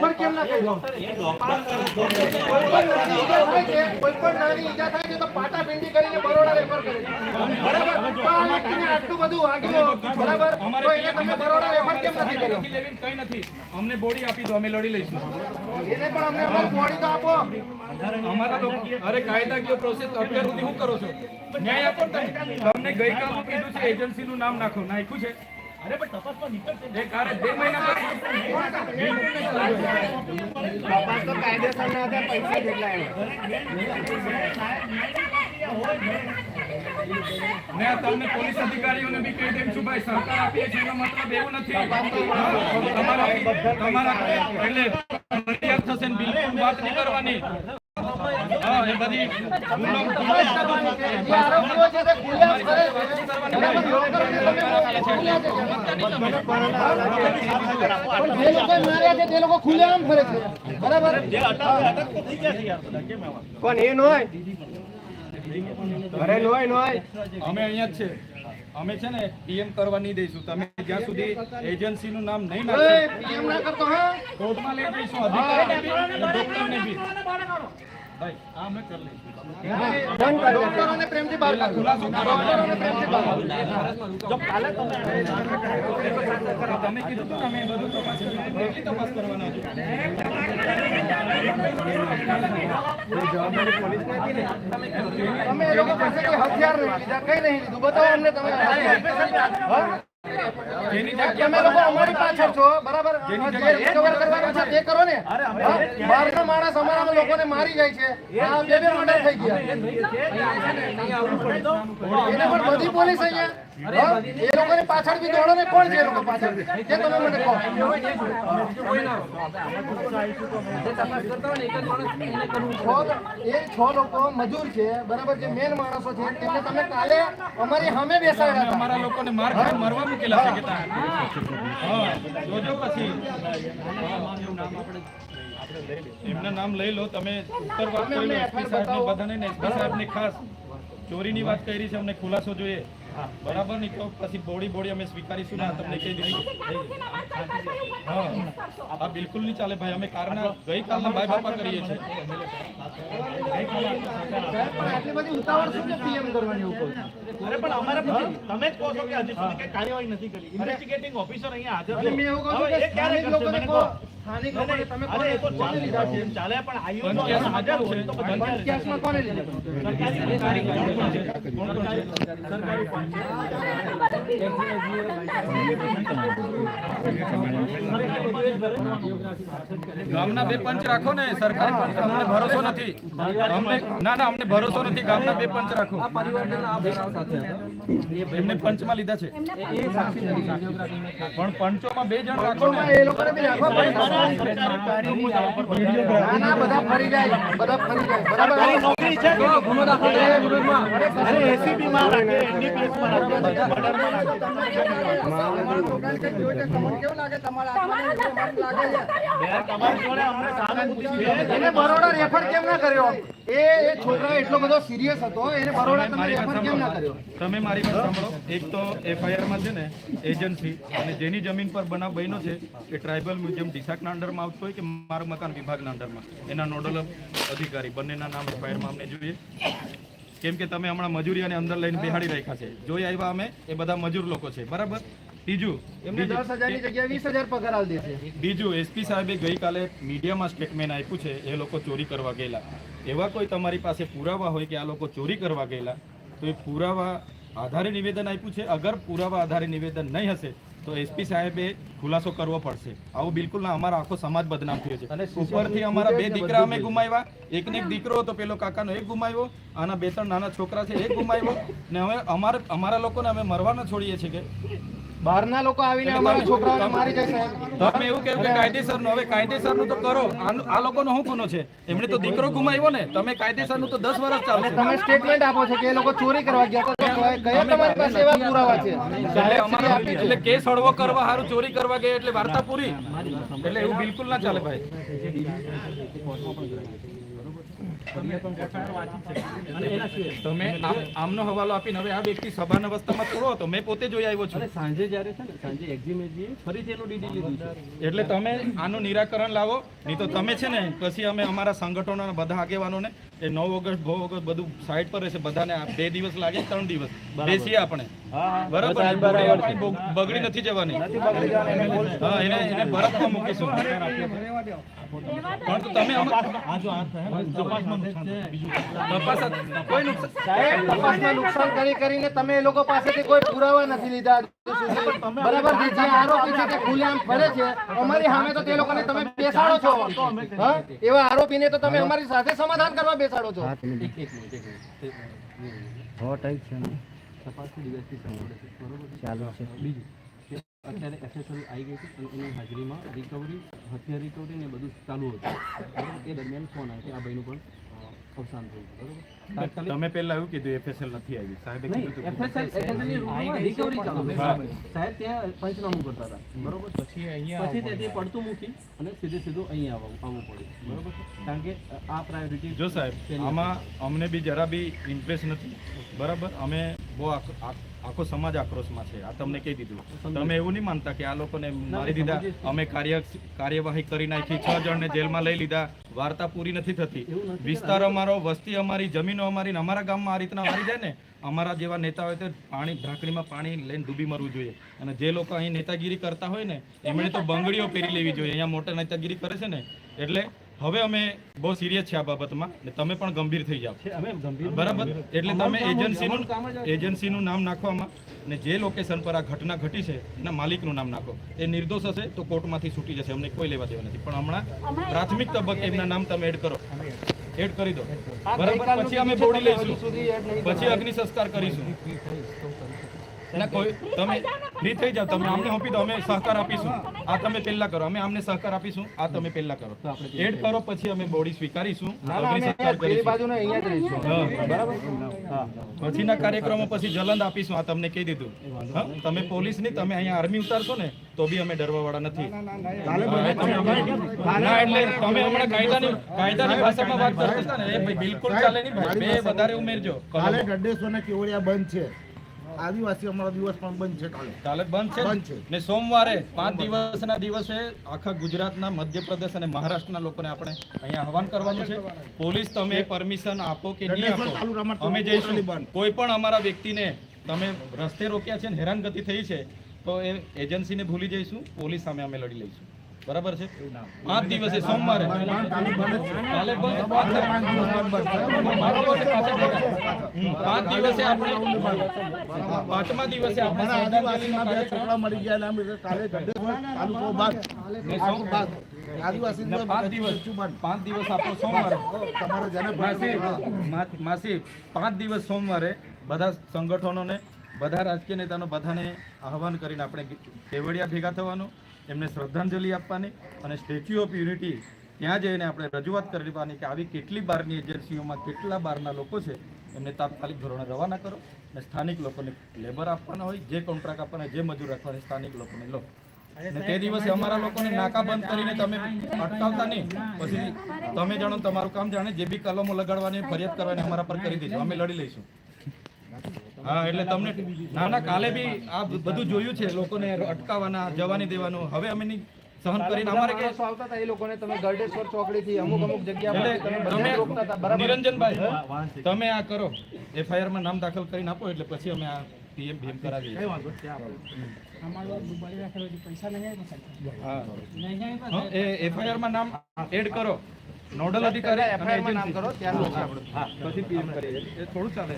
Refer કેમ ના કહી કોઈ પણ નાની ઈજા થાય છે કોઈ પણ નાની ઈજા થાય છે તો પાટાપિંડી કરીને બરોડા રેફર કરે બરાબર? તો આ વ્યક્તિને આટલું બધું વાગ્યું બરાબર? તો એને તમે બરોડા રેફર કેમ નથી કર્યો? કઈ નથી અમને બોડી આપી દો અમે લડી લઈશું. એને પણ અમને બોડી તો આપો. અમારા લોકો અરે કાયદાકીય પ્રોસેસ અત્યાર સુધી શું કરો છો? ન્યાય આપો તમને ગઈકાલ કીધું છે એજન્સીનું નામ નાખો. નાખ્યું છે. અરે પણ તપાસમાં નીકળશે. એક અરે બે મહિના તપાસ તો કાયદેસર ના હતા પૈસા જેટલા મેં તમને પોલીસ અધિકારીઓને બી કહી છું ભાઈ સરકાર આપીએ છે એનો મતલબ એવું નથી. તમારા તમારા એટલે ફરિયાદ થશે ને બિલકુલ વાત નહીં કરવાની. બધી જે લોકો માર્યા છે તે લોકો ખુલ્લેઆમ ફરે છે બરાબર કોણ એ નોય નોય નોય અમે અહીંયા જ છે. અમે છે ને પીએમ કરવા નહીં દઈશું. તમે જ્યાં સુધી એજન્સીનું નામ નહીં નાખો પીએમ ના કરતો હા? કોર્ટમાં લઈ જઈશું. અધિકારી બી. ભાઈ આ અમે કરી લઈશું ડોક્ટરોને પ્રેમથી બહાર કાઢો. ખુલાસો કરો. ડોક્ટરોને પ્રેમથી બહાર કાઢો. તમે કીધું હતું ને બધું તપાસ કરીએ. કેટલી તપાસ કરવાના છે તમે લોકો પાસેથી હથિયાર નહીં લીધા કઈ નહીં લીધું બતાવો અમને તમે તમે લોકો અમારી પાછળ છો બરાબર? છે તે કરો ને? બહારના માણસ અમારા લોકોને મારી જાય છે. આ બે બે મર્ડર થઈ ગયા. એને પણ બધી પોલીસ અહીંયા? એ લોકોની પાછળ બી દોડો ને કોણ છે એ લોકો પાછળ તે તમે મને કહો એ છ લોકો મજૂર છે બરાબર જે મેન માણસો છે તેમને તમે કાલે અમારી સામે બેસાડ્યા હતા અમારા લોકોને માર મરવા મૂકેલા છે કે ત્યાં. હા જોજો પછી એમના નામ લઈ લો તમે ઉત્તર વાત કરી લો એસપી બધાને ને એસપી સાહેબને ખાસ ચોરીની વાત કરી છે અમને ખુલાસો જોઈએ બરાબર નહીં તો પછી બોડી બોડી અમે સ્વીકારીશું ના તમને કહી દીધું હા આ બિલકુલ નહીં ચાલે ભાઈ અમે કારના ગઈકાલના ભાઈ બાપા કરીએ છીએ પણ? અરે અમારે તમે જ કહો છો કે હજી સુધી કાર્યવાહી નથી કરી ઇન્વેસ્ટિગેટિંગ ઓફિસર અહીંયા હાજર એટલે મેં એવું કહું છું કે ક્યારે કરશે? લોકોને મને કહો કહો. સ્થાનિક લોકોને તમે અરે કોને લીધા છે? ચાલે પણ આયુ તો હાજર હોય તો બધા કેસમાં કોને લીધા? ગામના બે પંચ રાખો ને સરકારી પંચ. અમને ભરોસો નથી. અમને ના ના અમને ભરોસો નથી. ગામના બે પંચ રાખો. એમને પંચમાં લીધા છે. પણ પંચોમાં બે જણ રાખો ને. એ લોકોને બી રાખો ભાઈ. ના બરોડા રેફર કેમ ના કર્યો એ એ છોકરા એટલો બધો સિરિયસ હતો એને બરોડા તમે રેફર કેમ ના કર્યો તમે મારી વાત સાંભળો. એક તો એફઆઈઆરમાં છે ને એજન્સી અને જેની જમીન પર બનાવ બન્યો છે, એ ટ્રાઇબલ મ્યુઝિયમ ડીસાકના અંડરમાં આવતું હોય કે મારું મકાન વિભાગના અંડરમાં? એના નોડલ અધિકારી બંનેના નામ એફઆઈઆરમાં અમને જોઈએ. કેમ કે તમે હમણાં મજૂરી અને અંદર લઈને બેહાડી રાખ્યા છે. જોઈ આવ્યા અમે એ બધા મજૂર લોકો છે. બરાબર? બીજું એમને દસ હજારની જગ્યાએ વીસ હજાર પગાર આલ દેશે બીજું એસપી સાહેબે ગઈકાલે મીડિયામાં સ્ટેટમેન્ટ આપ્યું છે એ લોકો ચોરી કરવા ગયેલા. એવા કોઈ તમારી પાસે પુરાવા હોય કે આ લોકો ચોરી કરવા ગયેલા તો એ પુરાવા આધારે નિવેદન આપ્યું છે? અગર પુરાવા આધારે નિવેદન નહીં હશે તો એસપી સાહેબે ખુલાસો કરવો પડશે. આવું બિલકુલ ના અમારો આખો સમાજ બદનામ થયો છે. ઉપરથી અમારા બે દીકરા અમે ગુમાવ્યા. એકને એક દીકરો હતો પેલો કાકાનો એક ગુમાવ્યો. આના બે ત્રણ નાના છોકરા છે એક ગુમાવ્યો. ને હવે અમારા અમારા લોકોને અમે મરવાના છોડીએ છીએ કે બહારના લોકો આવીને અમારા છોકરાઓને મારી જાય તમે એવું કહ્યું કે કાયદેસરનું હવે કાયદેસરનું તો કરો. આ આ લોકોનો શું ગુનો છે? એમણે તો દીકરો ગુમાવ્યો ને. તમે કાયદેસરનું તો દસ વર્ષ ચાલે તમે સ્ટેટમેન્ટ આપો છો કે એ લોકો ચોરી કરવા ગયા તો કયા તમારી પાસે એવા પુરાવા છે? એટલે કેસ હળવો કરવા હારું ચોરી કરવા ગયા એટલે વાર્તા પૂરી. એટલે એવું બિલકુલ ના ચાલે ભાઈ. તમે આમનો હવાલો આપીને હવે આ વ્યક્તિ સભાન અવસ્થામાં થોડો હતો. મેં પોતે જોઈ આવ્યો છું. સાંજે જ્યારે છે ને સાંજે એક્ઝિમેજીએ ફરીથી એનું ડીડી લીધું છે. એટલે તમે આનું નિરાકરણ લાવો. નહીં તો તમે છે ને પછી અમે અમારા સંગઠનો બધા આગેવાનોને એ નવ ઓગસ્ટ બહુ ઓગસ્ટ બધું સાઈડ પર રહેશે. બધાને બે દિવસ લાગે ત્રણ દિવસ. બેસીએ આપણે. બરાબર? બગડી નથી જવાની. હા એને એને બરફમાં મૂકીશું. પણ તમે તપાસ કોઈ નુકસાન તપાસમાં નુકસાન કરી કરીને તમે એ લોકો પાસેથી કોઈ પુરાવા નથી લીધા બરાબર? છે જે આરોપી છે તે ખુલ્લેઆમ ફરે છે. અમારી સામે તો તે લોકોને તમે બેસાડો છો. એવા આરોપીને તો તમે અમારી સાથે સમાધાન કરવા બેસાડો છો. એક એક મિનિટ એક મિનિટ. તપાસની દિવસથી સાંભળે છે. બરોબર ચાલુ છે. બીજું. અત્યારે એસેસરી આવી ગઈ છે અને એની હાજરીમાં રિકવરી હથિયાર રિકવરી ને બધું ચાલુ હતું. બરોબર? એ દરમિયાન ફોન આવ્યો કે આ ભાઈનું પણ અવસાન થયું બરોબર? તમે પહેલા એવું કીધું એફએસએલ નથી આવી. સાહેબ રિકવરી ચાલુ છે. સાહેબ ત્યાં પંચનામું કરતા હતા. બરોબર પછી પછી ત્યાંથી પડતું મૂકી અને સીધે સીધું અહીંયા આવવું આવવું પડ્યું. બરોબર કારણ કે આ પ્રાયોરિટી જો સાહેબ આમાં અમને બી જરા બી ઇન્ટરેસ્ટ નથી. બરાબર? અમે બહુ આખો સમાજ આક્રોશમાં છે. આ તમને કહી દીધું. તમે એવું નહીં માનતા કે આ લોકોને મારી દીધા અમે કાર્ય કાર્યવાહી કરી નાખી છ જણને જેલમાં લઈ લીધા વાર્તા પૂરી નથી થતી. વિસ્તાર અમારો વસ્તી અમારી જમીનો અમારી અમારા ગામમાં આ રીતના મારી જાય ને અમારા જેવા નેતા હોય તો પાણી ઢાંકણીમાં પાણી લઈને ડૂબી મરવું જોઈએ. અને જે લોકો અહીં નેતાગીરી કરતા હોય ને એમણે તો બંગડીઓ પહેરી લેવી જોઈએ. અહીંયા મોટા નેતાગીરી કરે છે ને એટલે હવે અમે બહુ સિરિયસ છે આ બાબતમાં ને તમે પણ ગંભીર થઈ જાઓ. અમે ગંભીર બરાબર? એટલે તમે એજન્સીનું એજન્સીનું નામ નાખવામાં ને જે લોકેશન પર આ ઘટના ઘટી છે એના માલિકનું નામ નાખો. એ નિર્દોષ હશે તો કોર્ટમાંથી છૂટી જશે અમને કોઈ લેવા દેવા નથી. પણ હમણાં પ્રાથમિક તબક્કે એમના નામ તમે એડ કરો. એડ કરી દો. બરાબર? પછી અમે બોડી લઈશું. પછી અગ્નિ સંસ્કાર કરીશું. ના કોઈ તમે ફ્રી થઈ જાઓ. તમે અમને આપી દો અમે સહકાર આપીશું. આ તમે પહેલા કરો. અમે અમને સહકાર આપીશું. આ તમે પહેલા કરો. એડ કરો પછી અમે બોડી સ્વીકારીશું. પછીના કાર્યક્રમો પછી જલંદ આપીશું. આ તમને કહી દીધું. તમે પોલીસની તમે અહીંયા આર્મી ઉતારશો ને તો બી અમે ડરવા વાળા નથી એટલે તમે હમણાં કાયદાની કાયદાની ભાષામાં વાત કરતા ને એ બિલકુલ ચાલે નહીં ભાઈ. બે વધારે ઉમેરજો. કાલે ગડ્ડેશ્વર ના કેવડિયા બંધ છે. આદિવાસી અમારો દિવસ પણ બંધ છે કાલે. કાલે બંધ બંધ છે? છે. ને સોમવારે પાંચ દિવસના દિવસે આખા ગુજરાતના મધ્યપ્રદેશ અને મહારાષ્ટ્રના લોકોને આપણે અહીંયા આહવાન કરવાનું છે. પોલીસ તમે પરમિશન આપો કે નહીં આપો અમે જઈશું. કોઈ પણ અમારા વ્યક્તિને તમે રસ્તે રોક્યા છે ને હેરાનગતિ થઈ છે તો એ એજન્સીને ભૂલી જઈશું. પોલીસ સામે અમે લડી લઈશું. બરાબર છે? પાંચ દિવસે સોમવારે. કાલે પાંચ દિવસે આપણે પાંચમા દિવસે આપણે અમારા બે છોકરા મરી ગયા એટલે કાલે તાલુકો બંધ આદિવાસી પાંચ દિવસ. પાંચ દિવસ આપણો સોમવારે. તમારે જેને માસી માસી પાંચ દિવસ સોમવારે બધા સંગઠનોને બધા રાજકીય નેતાનો બધાને આહવાન કરીને આપણે કેવડિયા ભેગા થવાનું. એમને શ્રદ્ધાંજલિ આપવાની અને સ્ટેચ્યુ ઓફ યુનિટી ત્યાં જઈને આપણે રજૂઆત કરવાની કે આવી કેટલી બારની એજન્સીઓમાં કેટલા બારના લોકો છે, એમને તાત્કાલિક ધોરણે રવાના કરો અને સ્થાનિક લોકોને લેબર આપવાના હોય, જે કોન્ટ્રાક્ટ આપવાના જે મજૂર રાખવાના સ્થાનિક લોકોને લો. તે દિવસે અમારા લોકોને નાકા બંધ કરીને તમે અટકાવતા નહીં. પછી તમે જાણો તમારું કામ જાણે જે બી કલમો લગાડવાની, ફરિયાદ કરવાની અમારા પર કરી દેજો. અમે લડી લઈશું. હા એટલે તમને ના ના કાલે બી આ બધું જોયું છે લોકોને અટકાવવાના જવાની દેવાનું. હવે અમે નહીં સહન કરીને અમારે કે આવતા હતા એ લોકોને તમે ગરડેશ્વર ચોકડી થી અમુક અમુક જગ્યા તમે બધા રોકતા હતા બરાબર? નિરંજનભાઈ તમે આ કરો. એફઆઈઆરમાં નામ દાખલ કરીને આપો એટલે પછી અમે આ પીએમ ભીમ કરાવીએ. હા. હા, એ એફઆઈઆરમાં નામ એડ કરો. નોડલ અધિકારી એફઆઈઆરમાં નામ કરો ત્યાર પછી આપણે હા પછી પીએમ કરીએ. એ થોડું ચાલે.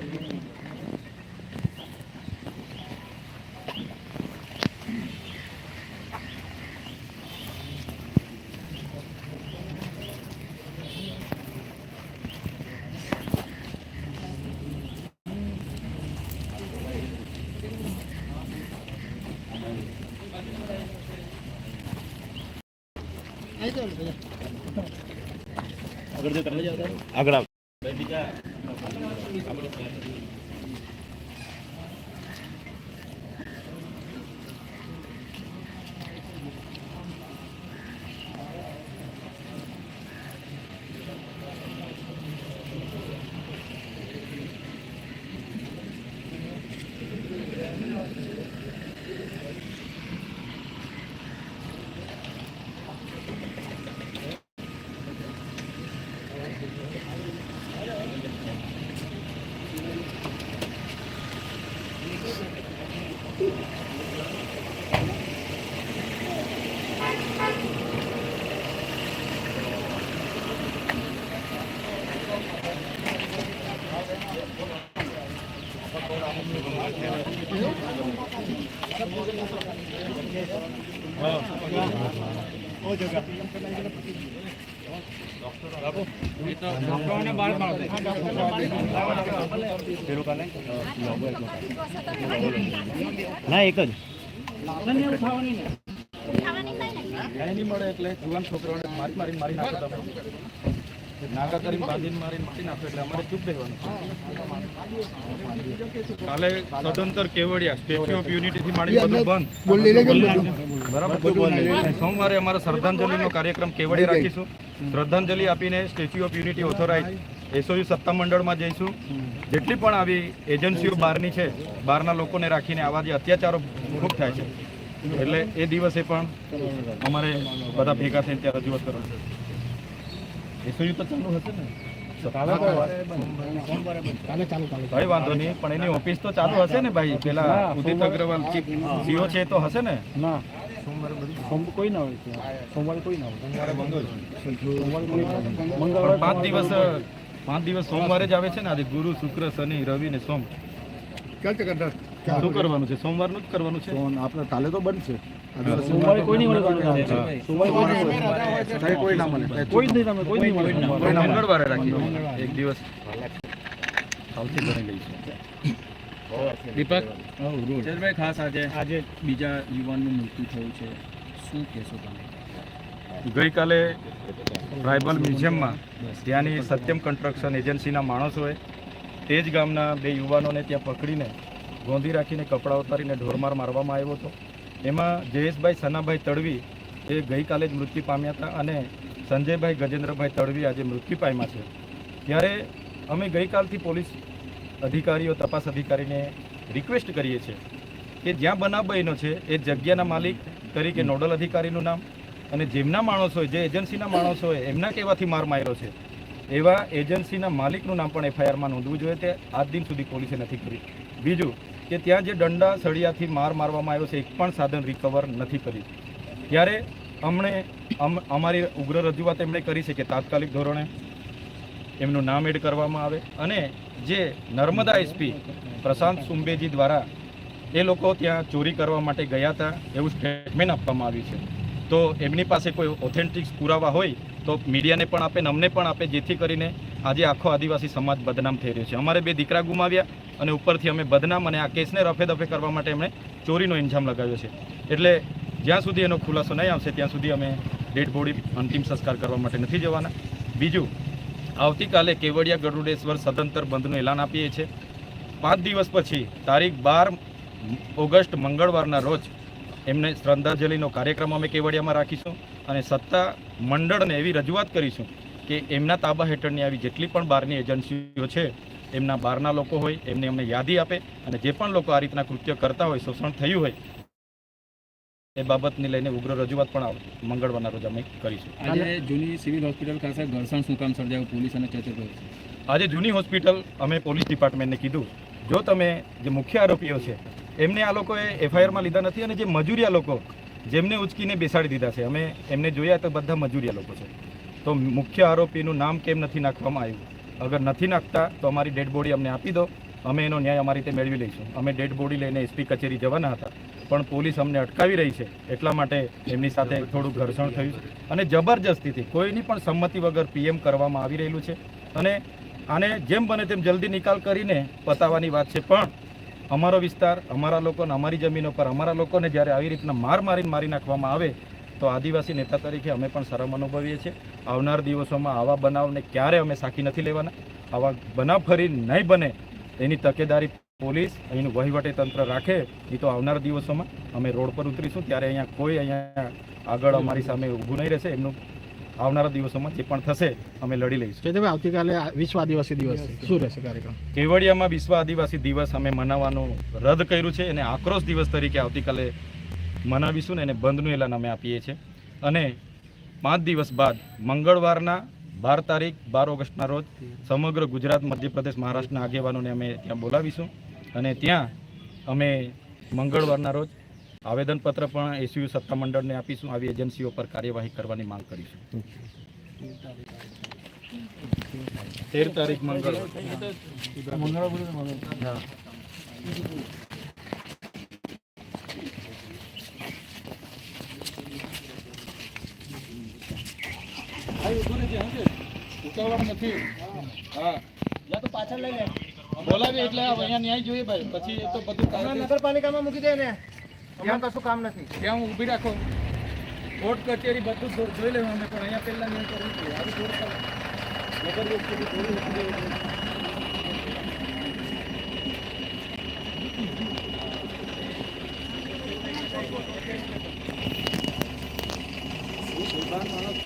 આગળ આગળ બીજા ના એક જ. ન્યાય નહીં. મળે એટલે જુવાન છોકરાઓને મારી મારી મારી નાખો નાગા કરીને બાંધીને મારીને મારી નાખો એટલે અમારે ચૂપ રહેવાનું કાલે સ્વતંત્ર કેવડિયા સ્ટેચ્યુ ઓફ યુનિટી થી માંડી બધું બંધ. બરાબર? બધું. સોમવારે અમારો શ્રદ્ધાંજલિનો કાર્યક્રમ કેવડિયા રાખીશું. શ્રદ્ધાંજલિ આપીને statue of unity authorize SOU સત્તા મંડળમાં જઈશું. જેટલી પણ આવી એજન્સીઓ બહારની છે બહારના લોકોને રાખીને આવા જે અત્યાચારો ખૂબ થાય છે. એટલે એ દિવસે પણ અમારે બધા ભેગા થઈને ત્યાં રજૂઆત કરવાની એસઓયુ તો ચાલુ હશે ને. કઈ વાંધો નહીં પણ એની ઓફિસ તો ચાલુ હશે ને ભાઈ? પેલા ઉદિત અગ્રવાલ સીઓ છે એ તો હશે ને? ના. કોઈ ના હોય ત્યાં. સોમવારે કોઈ ના હોય. પણ પાંચ દિવસ પાંચ દિવસ સોમવારે જ આવે છે ને આજે? ગુરુ શુક્ર શનિ રવિ ને સોમ. ક્યાં કરતા શું કરવાનું છે? સોમવારનું જ કરવાનું છે? આપણે કાલે તો બંધ છે. સોમવારે કોઈ નહીં મળે સોમવારે કોઈ નહીં મળે. તારે કોઈ ના મળે. કોઈ જ નહીં તમને કોઈ નહીં મળે. મંગળવારે રાખીએ. એક દિવસ. સાવચેત બની લઈશું દીપક? ચંદ્રભાઈ ખાસ આજે આજે બીજા યુવાનનું મૃત્યુ થયું છે. શું કહેશો તમે? ગઈકાલે ટ્રાઇબલ મ્યુઝિયમમાં ત્યાંની સત્યમ કન્સ્ટ્રક્શન એજન્સીના માણસોએ તે જ ગામના બે યુવાનોને ત્યાં પકડીને ગોંધી રાખીને કપડાં ઉતારીને ઢોરમાર મારવામાં આવ્યો હતો. એમાં જયેશભાઈ સનાભાઈ તડવી એ ગઈકાલે જ મૃત્યુ પામ્યા હતા અને સંજયભાઈ ગજેન્દ્રભાઈ તડવી આજે મૃત્યુ પામ્યા છે. ત્યારે અમે ગઈકાલથી પોલીસ અધિકારીઓ, તપાસ અધિકારીને રિક્વેસ્ટ કરીએ છીએ કે જ્યાં બનાવ બન્યો છે એ જગ્યાના માલિક તરીકે નોડલ અધિકારીનું નામ અને જેમના માણસો જે એજન્સીના માણસો હોય, એમના કહેવાથી માર માર્યો છે. એવા એજન્સીના માલિકનું નામ પણ એફઆઈઆરમાં નોંધવું જોઈએ. તે આજ દિન સુધી પોલીસે નથી કરી. બીજું કે ત્યાં જે દંડા સળિયાથી માર મારવામાં આવ્યો છે, એક પણ સાધન રિકવર નથી કર્યું. ત્યારે અમને, અમ- અમારી ઉગ્ર રજૂઆત એમણે કરી છે કે તાત્કાલિક ધોરણે એમનું નામ એડ કરવામાં આવે અને જે નર્મદા એસપી પ્રશાંત સુંબેજી દ્વારા એ લોકો ત્યાં ચોરી કરવા માટે ગયા હતા, એવું સ્ટેટમેન્ટ આપવામાં આવ્યું છે. તો એમની પાસે કોઈ ઓથેન્ટિક પુરાવા હોય તો મીડિયાને પણ આપે ને અમને પણ આપે, જેથી કરીને આજે આખો આદિવાસી સમાજ બદનામ થઈ રહ્યો છે. અમારે બે દીકરા ગુમાવ્યા અને ઉપરથી અમે બદનામ અને આ કેસને રફે દફે કરવા માટે એમણે ચોરીનો ઇન્જામ લગાવ્યો છે. એટલે જ્યાં સુધી એનો ખુલાસો નહીં આવશે, ત્યાં સુધી અમે ડેડ બોડી, અંતિમ સંસ્કાર કરવા માટે નથી જવાના. બીજું, આવતીકાલે કેવડિયા ગરુડેશ્વર સદંતર બંધનું એલાન આપીએ છીએ. પાંચ દિવસ પછી, તારીખ બાર ઓગસ્ટ મંગળવારના રોજ એમને શ્રદ્ધાંજલિનો કાર્યક્રમ અમે કેવડિયામાં રાખીશું અને સત્તા મંડળને એવી રજૂઆત કરીશું કે એમના તાબા હેઠળની આવી જેટલી પણ બહારની એજન્સીઓ છે એમના બહારના લોકો હોય એમને અમને યાદી આપે અને જે પણ લોકો આ રીતના કૃત્ય કરતા હોય શોષણ થયું હોય એ બાબતને લઈને ઉગ્ર રજૂઆત પણ મંગળવારના રોજ અમે કરીશું. આજે જૂની સિવિલ હોસ્પિટલ ખાતે ઘર્ષણ શું કામ સર્જાયું? પોલીસ અને ચર્ચા આજે જૂની હોસ્પિટલ અમે પોલીસ ડિપાર્ટમેન્ટને કીધું. જો તમે જે મુખ્ય આરોપીઓ છે એમને આ લોકોએ એફઆઈઆરમાં લીધા નથી અને જે મજૂરિયા લોકો જેમને ઉચકીને બેસાડી દીધા છે અમે એમને જોયા તો બધા મજૂરિયા લોકો છે. તો મુખ્ય આરોપીનું નામ કેમ નથી નાખવામાં આવ્યું? અગર નથી નાખતા, તો અમારી ડેડ બોડી અમને આપી દો. અમે એનો ન્યાય અમારી રીતે મેળવી લઈશું. અમે ડેડ બોડી લઈને એસપી કચેરી જવાના હતા. પણ પોલીસ અમને અટકાવી રહી છે. એટલા માટે એમની સાથે થોડું ઘર્ષણ થયું છે. અને જબરજસ્તીથી કોઈની પણ સંમતિ વગર પીએમ કરવામાં આવી રહેલું છે. અને આને જેમ બને તેમ જલ્દી નિકાલ કરીને પતાવવાની વાત છે. પણ અમારો વિસ્તાર, અમારા લોકોને, અમારી જમીનો પર અમારા લોકોને જ્યારે આવી રીતના માર મારીને મારી નાખવામાં આવે તો આદિવાસી નેતા તરીકે અમે પણ શરમ અનુભવીએ છીએ. આવનાર દિવસોમાં આવા બનાવને ક્યારે અમે સાખી નથી લેવાના? આવા બનાવ ફરી નહીં બને એની તકેદારી પોલીસ અહીંનું વહીવટી તંત્ર રાખે એ તો આવનાર દિવસોમાં અમે રોડ પર ઉતરીશું. ત્યારે અહીંયા કોઈ અહીંયા આગળ અમારી સામે ઊભું નહીં રહેશે. એમનું આવનારા દિવસોમાં જે પણ થશે અમે લડી લઈશું. તમે આવતીકાલે વિશ્વ આદિવાસી દિવસ શું રહેશે કાર્યક્રમ? કેવડિયામાં વિશ્વ આદિવાસી દિવસ અમે મનાવવાનું રદ કર્યું છે. અને આક્રોશ દિવસ તરીકે આવતીકાલે મનાવીશું ને એને બંધનું એલાન અમે આપીએ છીએ. અને પાંચ દિવસ બાદ મંગળવારના બાર તારીખ બાર ઓગસ્ટના રોજ સમગ્ર ગુજરાત મધ્યપ્રદેશ મહારાષ્ટ્રના આગેવાનોને અમે ત્યાં બોલાવીશું. અને ત્યાં અમે મંગળવારના રોજ આવેદનપત્ર પણ એસયુ સત્તામંડળને આપીશું આવી એજન્સીઓ પર કાર્યવાહી કરવાની માંગ કરીશું. તેર તારીખ મંગળવાર. ઉતાવળ નથી. હા. યા તો પાછળ લઈ લે. બોલાવી એટલે અહીંયા ન્યાય જોઈએ ભાઈ. પછી એ તો બધું નગરપાલિકામાં મૂકી દે ને ત્યાં કશું કામ નથી. ત્યાં હું ઊભી રાખો. કોર્ટ કચેરી બધું જોઈ લેવું અમે પણ અહીંયા પહેલાં નહીં કરવું જોઈએ. આવી.